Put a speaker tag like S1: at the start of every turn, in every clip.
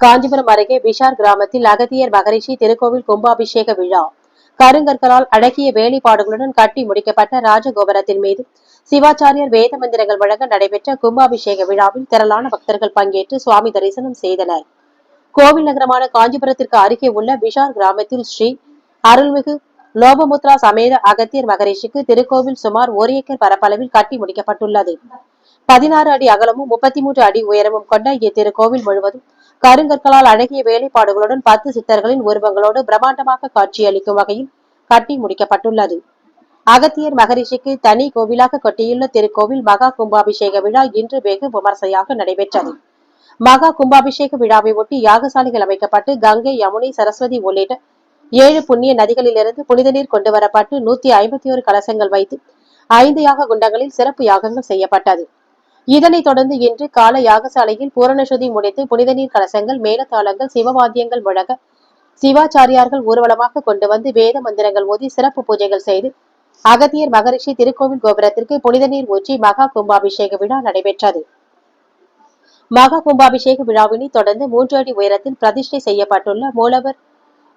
S1: காஞ்சிபுரம் அருகே பிஷார் கிராமத்தில் அகத்தியர் மகரிஷி திருக்கோவில் கும்பாபிஷேக விழா. கருங்கற்களால் அழகிய வேலைப்பாடுகளுடன் கட்டி முடிக்கப்பட்ட ராஜகோபுரத்தின் மீது சிவாச்சாரியர் வேத மந்திரங்கள் வழங்க நடைபெற்ற கும்பாபிஷேக விழாவில் திரளான பக்தர்கள் பங்கேற்று சுவாமி தரிசனம் செய்தனர். கோவில் நகரமான காஞ்சிபுரத்திற்கு அருகே உள்ள பிஷார் கிராமத்தில் ஸ்ரீ அருள்மிகு லோபமுத்ரா சமேத அகத்தியர் மகரிஷிக்கு திருக்கோவில் சுமார் ஒரு ஏக்கர் பரப்பளவில் கட்டி முடிக்கப்பட்டுள்ளது. பதினாறு அடி அகலமும் முப்பத்தி மூன்று அடி உயரமும் கொண்ட இத்திருக்கோவில் முழுவதும் கருங்கற்களால் அழகிய வேலைப்பாடுகளுடன் பத்து சித்தர்களின் உருவங்களோடு பிரம்மாண்டமாக காட்சியளிக்கும் வகையில் கட்டி முடிக்கப்பட்டுள்ளது. அகத்தியர் மகரிஷிக்கு தனி கோவிலாக கட்டியுள்ள திருக்கோவில் மகா கும்பாபிஷேக விழா இன்று வெகு விமர்சையாக நடைபெற்றது. மகா கும்பாபிஷேக விழாவை ஒட்டி யாகசாலைகள் அமைக்கப்பட்டு கங்கை யமுனை சரஸ்வதி உள்ளிட்ட ஏழு புண்ணிய நதிகளிலிருந்து புனித நீர் கொண்டு வரப்பட்டு நூத்தி ஐம்பத்தி ஒரு கலசங்கள் வைத்து ஐந்து யாக குண்டங்களில் சிறப்பு யாகங்கள் செய்யப்பட்டது. இதனைத் தொடர்ந்து இன்று கால யாகசாலையில் பூரணசுதி முடித்து புனித நீர் கலசங்கள் மேலதாளங்கள் சிவவாத்தியங்கள் முழங்க சிவாச்சாரியார்கள் ஊர்வலமாக கொண்டு வந்து வேத மந்திரங்கள் ஓதி சிறப்பு பூஜைகள் செய்து அகத்தியர் மகரிஷி திருக்கோவில் கோபுரத்திற்கு புனித நீர் ஊற்றி மகா கும்பாபிஷேக விழா நடைபெற்றது. மகா கும்பாபிஷேக விழாவினை தொடர்ந்து மூன்று அடி உயரத்தில் பிரதிஷ்டை செய்யப்பட்டுள்ள மூலவர்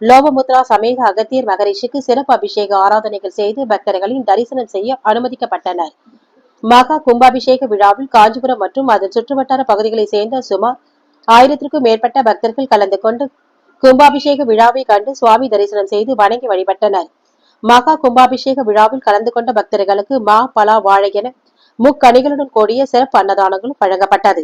S1: லோபமுத்ரா சமேத அகத்தியர் மகரிஷிக்கு சிறப்பு அபிஷேக ஆராதனைகள் செய்து பக்தர்களின் தரிசனம் செய்ய அனுமதிக்கப்பட்டனர். மகா கும்பாபிஷேக விழாவில் காஞ்சிபுரம் மற்றும் அதன் சுற்றுவட்டார பகுதிகளைச் சேர்ந்த சுமார் ஆயிரத்திற்கும் மேற்பட்ட பக்தர்கள் கலந்து கொண்டு கும்பாபிஷேக விழாவை கண்டு சுவாமி தரிசனம் செய்து வணங்கி வழிபட்டனர். மகா கும்பாபிஷேக விழாவில் கலந்து கொண்ட பக்தர்களுக்கு மா பலா வாழை என முக்கணிகளுடன் கூடிய சிறப்பு அன்னதானங்களும் வழங்கப்பட்டது.